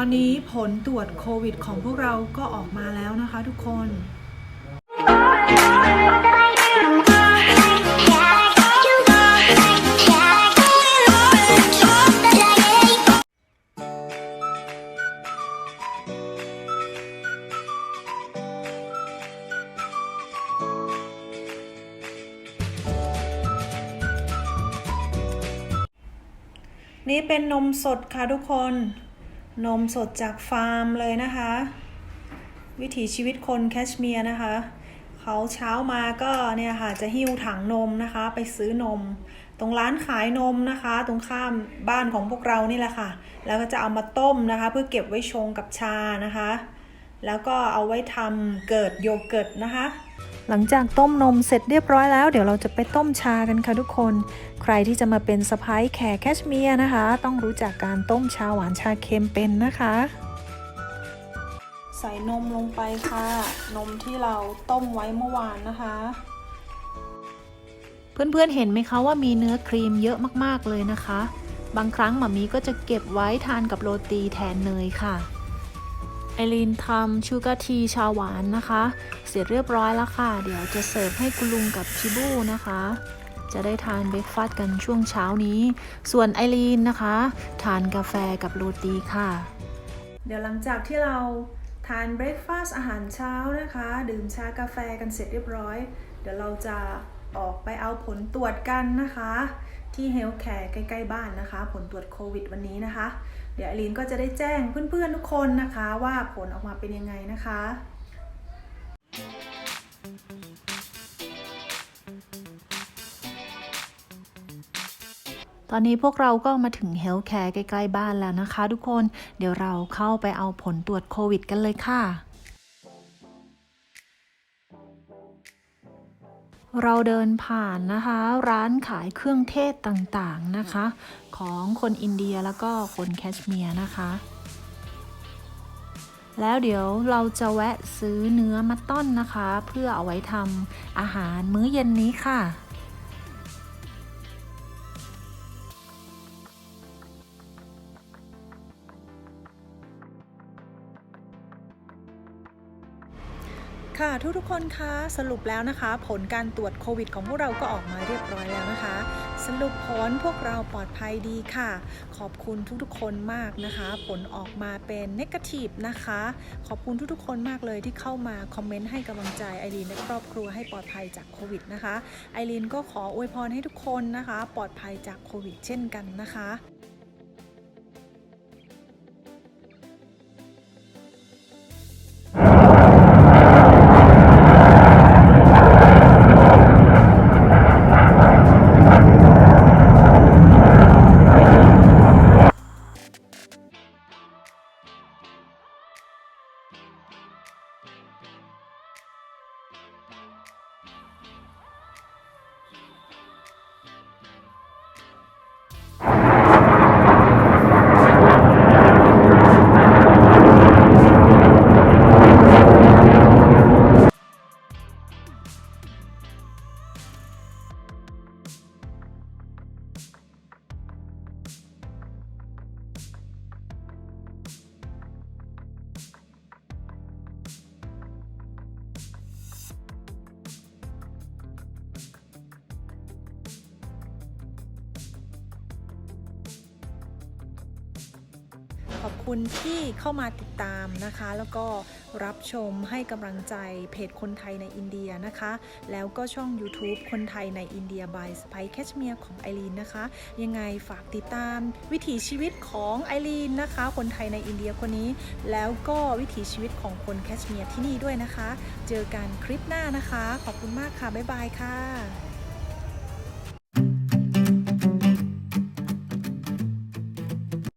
ตอนนี้ผลตรวจโควิดของพวกเราก็ออกมาแล้วนะคะทุกคน นี่เป็นนมสดค่ะทุกคน นมสดจากฟาร์มเลยนะคะ วิถีชีวิตคนแคชเมียร์นะคะ เขาเช้ามาก็เนี่ยค่ะจะหิ้วถังนมนะคะ ไปซื้อนม ตรงร้านขายนมนะคะ ตรงข้ามบ้านของพวกเรานี่แหละค่ะ แล้วก็จะเอามาต้มนะคะ เพื่อเก็บไว้ชงกับชานะคะ แล้วก็เอาไว้ทำเกิดโยเกิร์ตนะคะ หลังจากต้มนมเสร็จเรียบร้อยแล้ว เดี๋ยวเราจะไปต้มชากันค่ะทุกคน ใครที่จะมาเป็นสะพ้ายแขกแคชเมียร์นะคะ ต้องรู้จักการต้มชาหวานชาเค็มเป็นนะคะ ใส่นมลงไปค่ะ นมที่เราต้มไว้เมื่อวานนะคะ เพื่อนๆเห็นไหมคะว่ามีเนื้อครีมเยอะมากๆเลยนะคะ บางครั้งหมามีก็จะเก็บไว้ทานกับโรตีแทนเนยค่ะ ไอรีนทำชูการ์ทีชาหวานนะคะ เสร็จเรียบร้อยแล้วค่ะ เดี๋ยวจะเสิร์ฟให้คุณลุงกับชิบูนะคะ จะได้ทานเบรกฟาสต์กันช่วงเช้านี้ ส่วนไอรีนนะคะ ทานกาแฟกับโรตีค่ะ เดี๋ยวหลังจากที่เราทานเบรกฟาสต์อาหารเช้านะคะ ดื่มชากาแฟกันเสร็จเรียบร้อย เดี๋ยวเราจะออกไปเอาผลตรวจกันนะคะ ที่เฮลท์แคร์ใกล้ ๆ บ้านนะคะ ผลตรวจโควิดวันนี้นะคะ เดี๋ยวอลีนก็จะได้แจ้งเพื่อนๆทุกคนนะคะว่าผลออกมาเป็นยังไงนะคะตอนนี้พวกเราก็มาถึงเฮลท์แคร์ใกล้ ๆ บ้านแล้วนะคะทุกคน เดี๋ยวเราเข้าไปเอาผลตรวจโควิดกันเลยค่ะ เราเดินผ่านนะคะ ร้านขายเครื่องเทศต่างๆนะคะ ของคนอินเดียแล้วก็คนแคชเมียร์นะคะ แล้วเดี๋ยวเราจะแวะซื้อเนื้อมัตต้อนนะคะ เพื่อเอาไว้ทำอาหารมื้อเย็นนี้ค่ะ ค่ะทุกๆคนคะสรุปแล้วนะคะ ผลการตรวจโควิดของพวกเราก็ออกมาเรียบร้อยแล้วนะคะ สรุปผลพวกเราปลอดภัยดีค่ะ ขอบคุณทุกๆคนมากนะคะ ผลออกมาเป็นนกาทีฟนะคะ ขอบคุณทุกๆคนมากเลยที่เข้ามาคอมเมนต์ให้กำลังใจไอรีนและครอบครัวให้ปลอดภัยจากโควิดนะคะไอรีนก็ขออวยพรให้ทุกคนนะคะ ปลอดภัยจากโควิด เช่นกันนะคะ อบคุณที่เข้ามาติดตามนะคะ แล้วก็รับชมให้กำลังใจเพจคนไทยในอินเดียนะคะ แล้วก็ช่อง YouTube คนไทยในอินเดีย by Spice Cashmere ของไอรีนนะคะ ยังไงฝากติดตามวิถีชีวิตของไอรีนนะคะ คนไทยในอินเดียคนนี้ แล้วก็วิถีชีวิตของคนแคชเมียร์ที่นี่ด้วยนะคะ เจอกันคลิปหน้านะคะ ขอบคุณมากค่ะ บ๊ายบายค่ะ